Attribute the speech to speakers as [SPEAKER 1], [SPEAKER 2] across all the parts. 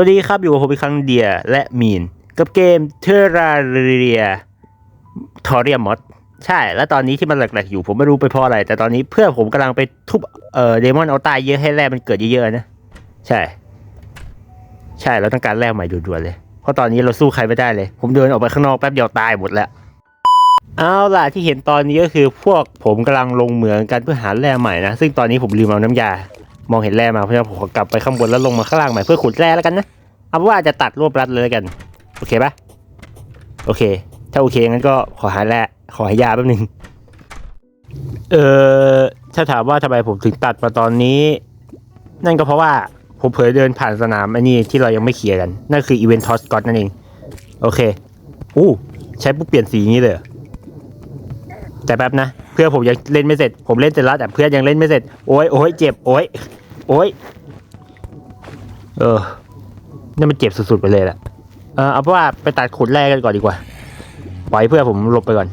[SPEAKER 1] วัสดีครับ อยู่กับผมอีกครั้งเดียและมีน กับเกมเทราเรียทอเรียมอดใช่ แล้วตอนนี้ที่มันหลักๆอยู่ผมไม่รู้ไปเพราะอะไร แต่ตอนนี้เพื่อนผมกำลังไปทุบเอ่อเดมอนเอาตายเยอะให้แร่มันเกิดเยอะๆนะ ใช่ ใช่เราต้องการแร่ใหม่ด่วนๆเลย เพราะตอนนี้เราสู้ใครไม่ได้เลย ผมเดินออกไปข้างนอกแป๊บเดียวตายหมดแล้วเอาล่ะที่เห็นตอนนี้ก็คือพวกผมกำลังลงเหมืองกันเพื่อหาแร่ใหม่นะ ซึ่งตอนนี้ผมลืมเอาน้ำยา มองเห็นแร่มาเพราะฉะนั้นผมขอกลับไปข้างบนแล้วลงมาข้างล่างใหม่เพื่อขุดแร่แล้วกันนะ เอาว่าจะตัดรวบรัดเลยกัน โอเคปะโอเค ถ้าโอเคงั้นก็ขอหาแร่ขอหายาแป๊บนึง เออถ้าถามว่าทำไมผมถึงตัดมาตอนนี้ นั่นก็เพราะว่าผมเผลอเดินผ่านสนามอันนี้ที่เรายังไม่เคลียร์กัน นั่นคืออีเวนต์ทอสกอตนั่นเอง โอเค อู้ ใช้ปุ๊บเปลี่ยนสีนี้เลย แต่แป๊บนะ เพื่อนผมยังเล่นไม่เสร็จ ผมเล่นเสร็จแล้วแต่เพื่อนยังเล่นไม่เสร็จ โอ้ยโอ้ยเจ็บ โอ้ยโอ้ยเออนี่มันเจ็บสุดๆไปเลยแหละเออเอาเป็นว่าไปตัดขุดแรกกันก่อนดีกว่า ปล่อยเพื่อนผมหลบไปก่อน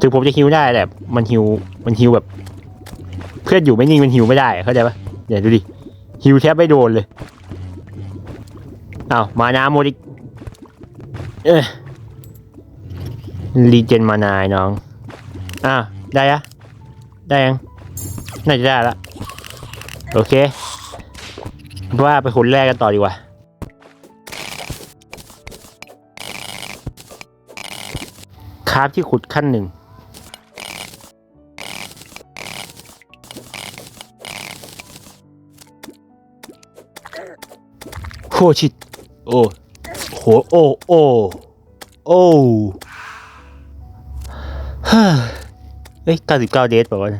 [SPEAKER 1] ถึงผมจะฮิวได้แต่มันฮิวมันฮิวแบบ เพื่อนอยู่ไม่นิ่งมันฮิวไม่ได้เข้าใจปะเดี๋ยวดูดิฮิวแทบไม่โดนเลย เอามานาโมดอีกเอ้ย รีเจนมานายน้องอ้าได้ยะได้ยัง น่าจะได้ละ โอเค ว่าไปขุดแรกกันต่อดีกว่า คราฟที่ขุดขั้นหนึ่งโคชิต โอ้โหโอ้ โอ้ โอ้ ฮ่าเก้าสิบเดทบอกว่า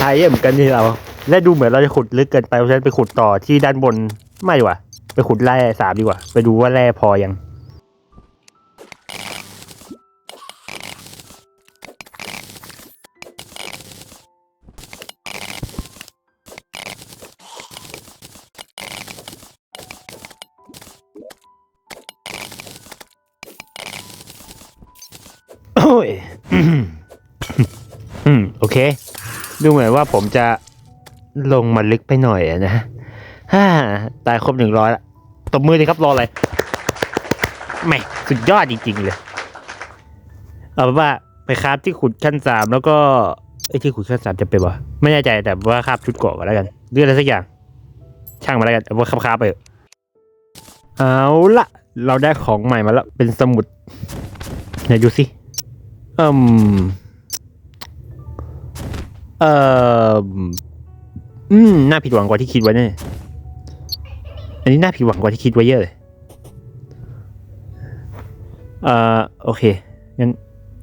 [SPEAKER 1] ตายเยอะเหมือนกันที่เรา และดูเหมือนเราจะขุดลึกเกินไปเพราะฉะนั้นไปขุดต่อที่ด้านบน ไม่ดีกว่า ไปขุดแร่สามดีกว่า ไปดูว่าแร่พอยัง โอ้ยอืมโอเค ดูเหมือนว่าผมจะลงมาลึกไปหน่อยนะฮ่าตายครบหนึ่งร้อยละตบมือเลยครับรออะไรแม่สุดยอดจริงๆเลย เอาเป็นว่าไปคราฟที่ขุดขั้นสามแล้วก็ไอ้ที่ขุดขั้นสามจะเป็นวะไม่แน่ใจแต่ว่าคราฟชุดเกาะก็แล้วกันเรื่องอะไรสักอย่าง ช่างมาแล้วกันเอาว่าคราฟไปเอะเอาละเราได้ของใหม่มาแล้วเป็นสมุดไหนดูสิ อืมเอ่ออืมน่าผิดหวังกว่าที่คิดไว้แน่อันนี้น่าผิดหวังกว่าที่คิดไว้เยอะเลยเอ่อโอเคงั้น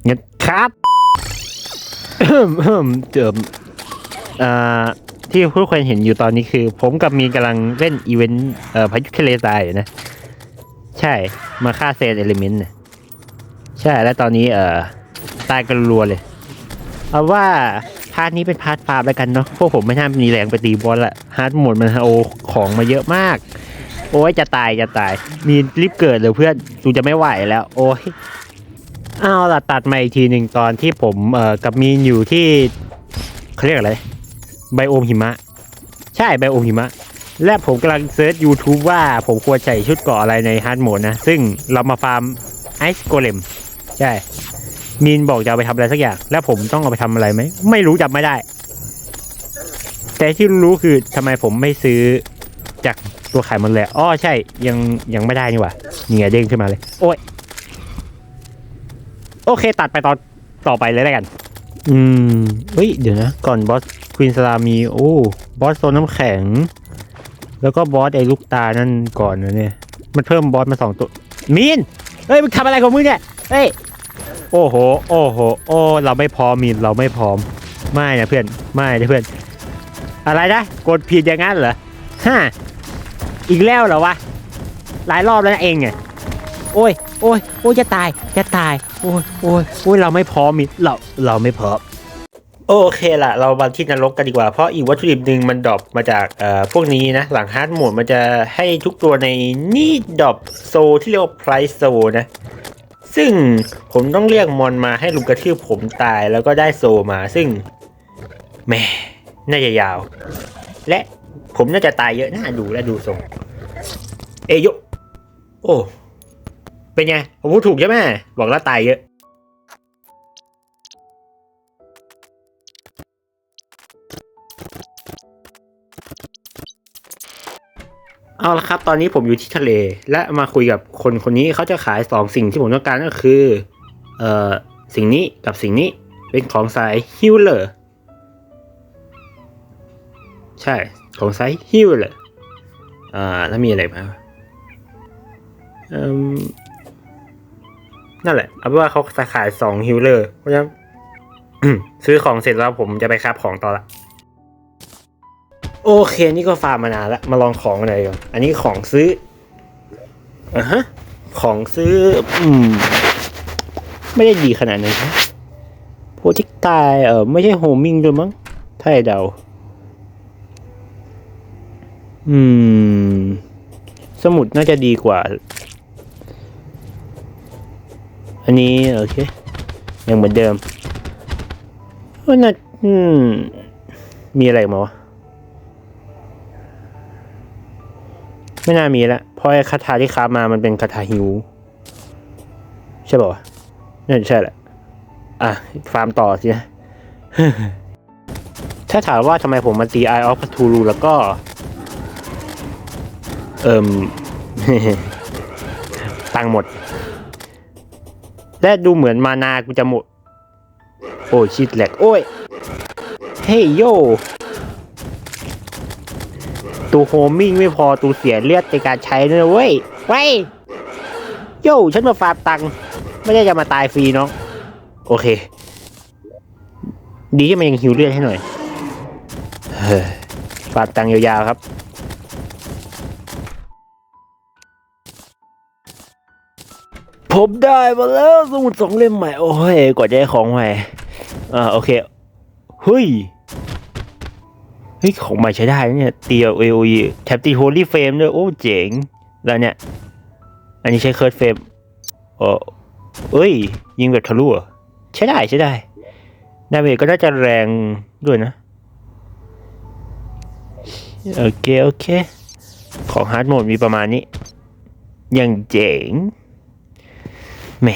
[SPEAKER 1] งั้นครับเจิมอ่าที่ทุกคนเห็นอยู่ตอนนี้คือ ผมกับมีนกำลังเล่นอีเวนต์เอ่อพายุทะเลทรายอยู่นะ ใช่ มาฆ่าเซนเอลิเมนต์ใช่ แล้วตอนนี้ เอ่อ ตายกันรัวเลย เอาว่าพาร์ทนี้เป็นพาร์ทฟาร์มแล้วกันเนาะพวกผมไม่น่ามีแรงไปตีบอลละฮาร์ดโหมดมันโอของมาเยอะมาก โอ้ยจะตายจะตาย มีรีบเกิดเลยเพื่อนกูจะไม่ไหวแล้ว โอ้ยเอาล่ะตัดมาอีกทีหนึ่งตอนที่ผมเอ่อกับมีนอยู่ที่เขาเรียกอะไรไบโอมหิมะ ใช่ไบโอมหิมะ และผมกำลังเซิร์ช YouTube ว่าผมควรใส่ชุดเกาะอะไรในฮาร์ดโหมดนะ ซึ่งเรามาฟาร์มไอซ์โกเลมใช่ มีนบอกจะเอาไปทำอะไรสักอย่าง แล้วผมต้องเอาไปทำอะไรไหม ไม่รู้จำไม่ได้ แต่ที่รู้คือทำไมผมไม่ซื้อจากตัวขายมันเลยอ้อใช่ ยังยังไม่ได้นี่หว่าเนี่ไงเด้งขึ้นมาเลย โอ้ย โอเค ตัดไปตอนต่อไปเลยแล้วกัน อืม เฮ้ย เดี๋ยวนะ ก่อนบอสควีนสลามี โอ้ บอสโซนน้ำแข็ง แล้วก็บอสไอ้ลูกตานั่นก่อนนะเนี่ย มันเพิ่มบอสมาสองตัว มีน เฮ้ย มึงทำอะไรของมึงเนี่ย เฮ้ย โอ้โห โอ้โห โอ้ เราไม่พร้อมมีนเราไม่พร้อม ไม่นะเพื่อน ไม่นะเพื่อน อะไรนะ กดผิดอย่างนั้นเหรอฮะอีกแล้วเหรอวะ หลายรอบแล้วนะเองเนี่ยโอ้ย โอ้ย โอ้ยจะตาย จะตาย โอ้ย โอ้ย โอ้ย เราไม่พร้อมมีนเรา เราไม่พร้อมโอเคละเรามาที่นรกกันดีกว่า เพราะอีกวัตถุดิบหนึ่งมันดรอปมาจากเอ่อพวกนี้นะ หลังฮาร์ดโหมดมันจะให้ทุกตัวในนี่ดรอปโซที่เรียกว่าไพรโซนะ ซึ่งผมต้องเรียกมอนมาให้ลุมกระทืบผมตายแล้วก็ได้โซมาซึ่งแหม่น่าจะยาว และผมน่าจะตายเยอะน่าดูและดูทรงเอยโยโอ้ เป็นไงผมพูดถูกใช่ไหมบอกแล้วตายเยอะ เอาละครับตอนนี้ผมอยู่ที่ทะเล และมาคุยกับคนคนนี้เขาจะขายสองสิ่งที่ผมต้องการก็คือเอ่อสิ่งนี้กับสิ่งนี้เป็นของสายฮิลเลอร์ใช่ของสายฮิลเลอร์อ่าแล้วมีอะไรบ้างเอ่มนั่นแหละเอาเป็นว่าเขาจะขายสองฮิลเลอร์เพราะฉะนั้นซื้อของเสร็จแล้วผมจะไปคาบของต่อละ โอเค นี่ก็ฟาร์มมานานแล้วมาลองของกันเลยก่อนอันนี้ของซื้ออะฮะ ของซื้อ อืม ไม่ได้ดีขนาดนั้นครับโปรเจกตายเออไม่ใช่โฮมิงด้วยมั้ง ถ้าให้เดา อืม สมุดน่าจะดีกว่า อันนี้ โอเค ยังเหมือนเดิมว่าน่าอืม มีอะไรอีกมาวะ ไม่น่ามีละเพราะไอ้คาถาที่ค้ามามันเป็นคาถาฮิวใช่ป่าวะน่าจะใช่แหละ อะ ฟาร์มต่อสินะถ้าถามว่าทำไมผมมาตี Eye of Cthulhu แล้วก็ เอิมตังหมด และดูเหมือนมานากูจะหมด โอ้ชิดแหลก โอ้ย เฮ้ยโย ตูโฮมมิ่งไม่พอตูเสียเลือดในการใช้ด้วยนะเว้ยไว้ยโย่ฉันมาฟาร์มตังค์ไม่ได้จะมาตายฟรีเนาะโอเค ดีที่มันยังหิวเลือดให้หน่อยเฮ้ยฟาร์มตังค์ยาวๆครับผมได้มาแล้วสมุดสองเล่มใหม่ โอ้ยกว่าจะได้ของใหม่อ่าโอเคเฮ้ย เฮ้ยของใหม่ใช้ได้นะเนี่ยเตียวเอโอแท็บตีโฮลี่เฟรมด้วยโอ้เจ๋ง แล้วเนี่ย อันนี้ใช้เคิร์ดเฟรมโอ้เอ้ย ยิงแบบทะลุเหรอใช้ได้ใช้ได้ดาเมจก็น่าจะแรงด้วยนะ โอเค โอเค ของฮาร์ดโหมดมีประมาณนี้ ยังเจ๋งแหม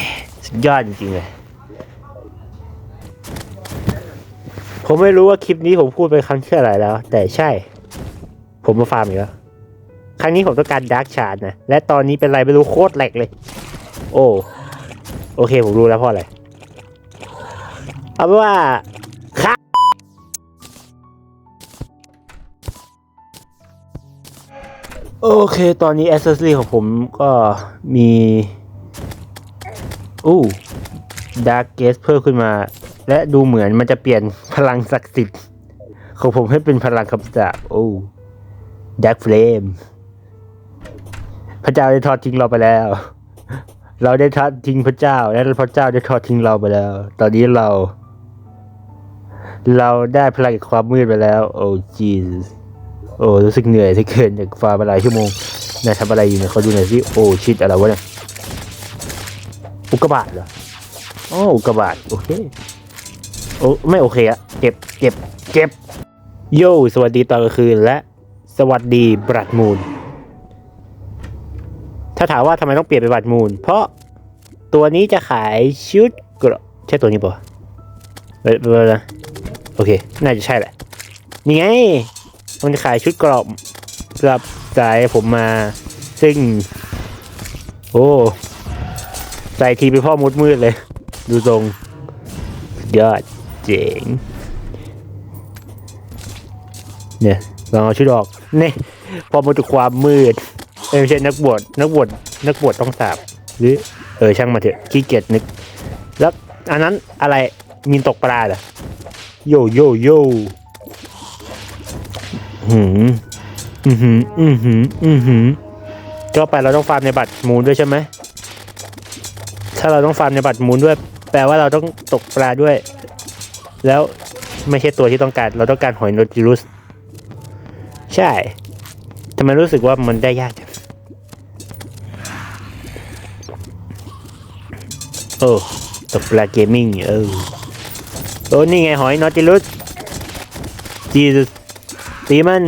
[SPEAKER 1] สุดยอดจริงๆเลย ผมไม่รู้ว่าคลิปนี้ผมพูดไปครั้งที่อะไหรแล้ว แต่ใช่ ผมมาฟาร์มอีกแล้วครั้งนี้ผมต้องการดาร์กชาร์ดนะ และตอนนี้เป็นไรไม่รู้โคตรแหลกเลย โอ้โอเคผมรู้แล้วเพราะอะไรเอาเป็นว่าครับโอเค ตอนนี้อ c เซสซี่ของผมก็มีอู้ดาร์กเกสเพิ่มขึ้นมา และดูเหมือนมันจะเปลี่ยนพลังศักดิ์สิทธิ์ของผมให้เป็นพลังคำสาปโอ้ดักเฟลมพระเจ้าได้ทอดทิ้งเราไปแล้ว เราได้ทอดทิ้งพระเจ้า และพระเจ้าได้ทอดทิ้งเราไปแล้ว ตอนนี้เรา เราได้พลังความมืดไปแล้ว โอ้จีสโอ้รู้สึกเหนื่อยที่เกินจากฟาร์มาหลายชั่วโมงนายทำอะไรอยู่เนี่ยเขาดูหน่อยสิโอ้ชิดอะไรวะเนี่ยอุกกาบาตเหรอโอ้อุกกาบาตโอเค โอ้ไม่โอเคอะเก็บเก็บเก็บโยสวัสดีตอนกลางคืนและสวัสดีบรัดมูล ถ้าถามว่าทำไมต้องเปลี่ยนเป็นบรัดมูล เพราะตัวนี้จะขายชุดกระใช่ตัวนี้ปะเว้ยเว้ยนะโอเค น่าจะใช่แหละ นี่ไง มันจะขายชุดกราะสำหรับสายผมมา ซึ่ง โอ้ใส่ทีไปนพ่อมุดมืดเลย ดูทรงยอด เจ๋งเนี่ยลองเอาชุดออกนี่พอมาถึงความมืดเอ้ยไม่ใช่นักบวชนักบวชนักบวชต้องสาบหรือเออช่างมาเถอะขี้เกียจนึก แล้วอันนั้นอะไรมีนตกปลาเหรอโยโยโยหืมอือหืออือหืออือหือก็ไปเราต้องฟาร์มในบัตรมูลด้วยใช่ไหมถ้าเราต้องฟาร์มในบัตรมูลด้วย แปลว่าเราต้องตกปลาด้วย แล้วไม่ใช่ตัวที่ต้องการ เราต้องการหอยโนติลุส ใช่ทำไมรู้สึกว่ามันได้ยากจังโอ้ตกปลาเกมมิ่งเออโอ้นี่ไงหอยนอติลุสจีสตีมัน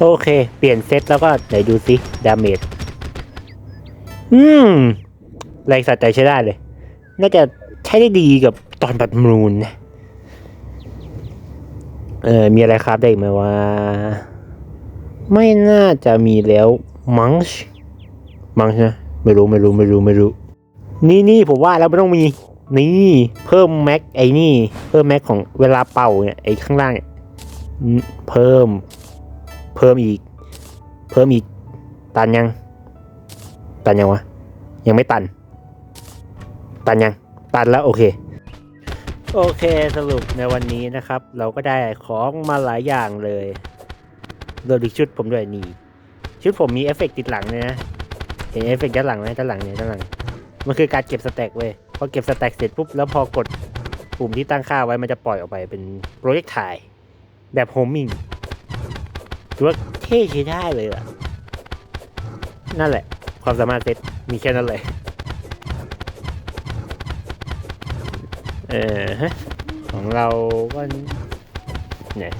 [SPEAKER 1] โอเค เปลี่ยนเซตแล้วก็ไหนดูซิดาเมจอืมแรงสัตว์ใจใช้ได้เลย น่าจะใช้ได้ดีกับตอนบัดมูนนะเออ มีอะไรครับได้อีกไหมว่า ไม่น่าจะมีแล้ว มังช์มังช์นะไม่รู้ไม่รู้ไม่รู้ไม่รู้ นี่นี่ผมว่าแล้วไม่ต้องมี นี่เพิ่มแม็กไอ้นี่ เพิ่มแม็กของเวลาเป่าเนี่ยไอ้ข้างล่างเนี่ยเพิ่ม เพิ่มอีก เพิ่มอีก ตันยัง ตันยังวะ ยังไม่ตัน ตันยัง ตันแล้วโอเค โอเคสรุปในวันนี้นะครับ เราก็ได้ของมาหลายอย่างเลยโดยชุดผมด้วยนี่ ชุดผมมีเอฟเฟกต์ติดหลังเลยนะ เห็นเอฟเฟกต์ด้านหลังไหมด้านหลังเนี่ยด้านหลัง มันคือการเก็บสแต็กเว้ย พอเก็บสแต็กเสร็จปุ๊บแล้วพอกดปุ่มที่ตั้งค่าไว้มันจะปล่อยออกไปเป็นโปรเจกต์ถ่ายแบบโฮมมิ่ง ถือว่าเท่ใช้ได้เลยอะนั่นแหละ ความสามารถเซตมีแค่นั้นเลยเออฮะของเราก็เนี่ย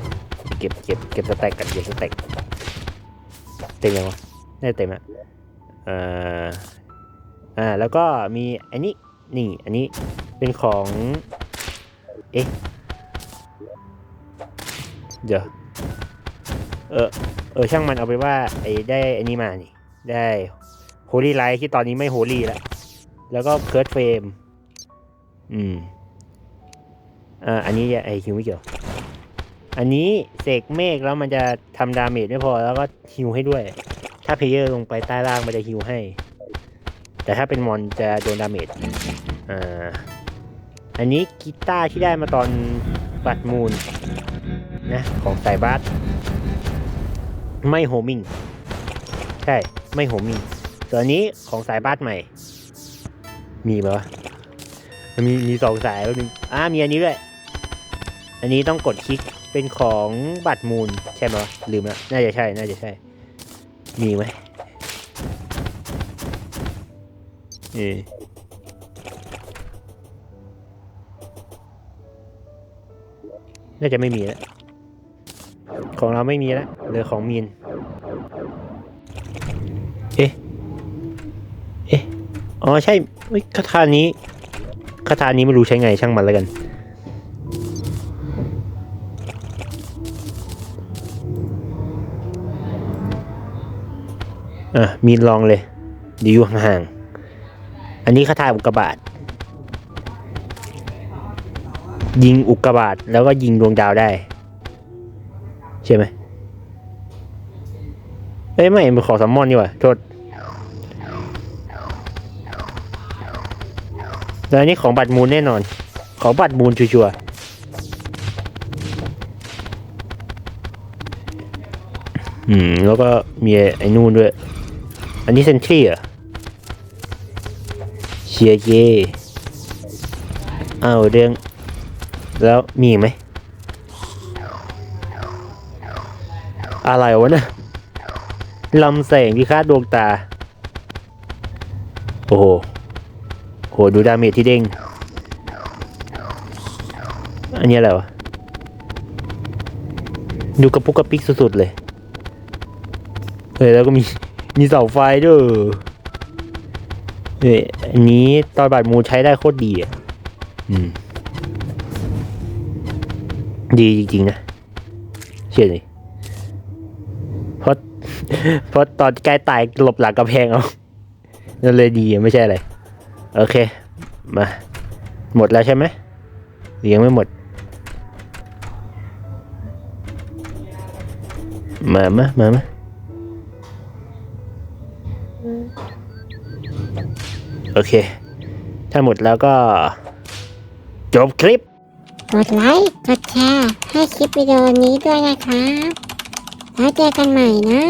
[SPEAKER 1] เก็บเก็บเก็บสแต็กกันเก็บสแต็กเต็มยังวะน่าจะเต็มอะเอ่ออ่าแล้วก็มีอันนี้นี่อันนี้เป็นของ เอ๊ะเดี๋ยว เออ เออช่างมันเอาไปว่าไอ้ได้อันนี้มานี่ ได้โฮลี่ไลท์ที่ตอนนี้ไม่โฮลี่แล้ว แล้วก็เคิร์ดเฟรมอืมอ่าอันนี้ไอฮิวไม่เกี่ยว อันนี้เสกเมฆแล้วมันจะทำดาเมจไม่พอแล้วก็ฮิวให้ด้วย ถ้าเพลเยอร์ลงไปใต้ล่างมันจะฮิวให้ แต่ถ้าเป็นมอนจะโดนดาเมจอ่าอันนี้กีตาร์ที่ได้มาตอนบัตรมูลนะของสายบัส ไม่โฮมิงใช่ไม่โฮมิงส่วนอันนี้ของสายบัสใหม่ มีไหมวะมันมีมีสองสายแล้วนึงอ่ามีอันนี้ด้วย อันนี้ต้องกดคลิกเป็นของบัตรมูลใช่ไหมวะลืมละน่าจะใช่ น่าจะใช่ มีไหมเออน่าจะไม่มีแล้ว ของเราไม่มีแล้ว เหลือของมีน เอ๊ะ เอ๊ะ อ๋อใช่คาถานี้คาถานี้ไม่รู้ใช้ไงช่างมันแล้วกัน อะ มีนลองเลยดีอยู่ห่างๆ อันนี้คาถาอุกกาบาตยิงอุกกาบาตแล้วก็ยิงดวงดาวได้ ใช่ไหม อ้ยไม่เป็นของซัมอนนี่ว่าโทษแล้วอันนี้ของบัตรมูลแน่นอน ของบัตรมูลชัวร์อืม แล้วก็มีไอ้นู่นด้วย อันนี้เซนทรีเหรอะเชียเย่อ้าวเรื่อง แล้วมีไหม อะไรวะเนะ ลำแสงพิฆาตดวงตา โอ้โห โห ดูดาเมจที่เด้ง อันนี้อะไรวะ ดูกระปุกกระปิกสุดๆเลยเฮ้ยแล้วก็มีมีเสาไฟด้วยเฮ้ยอันนี้ตอนบาดมูใช้ได้โคตรดีอะ อืม ดีจริงๆนะ เชื่อเลย เพราะตอนใกล้ตายหลบหลังกระแพงเอานั่นเลยดีไม่ใช่อะไร โอเค มา หมดแล้วใช่ไหมยังไม่หมด มามามามาโอเค ถ้าหมดแล้วก็ จบคลิป
[SPEAKER 2] กดไลค์ กดแชร์ ให้คลิปวิดีโอนี้ด้วยนะครับ แล้วเจอกันใหม่นะ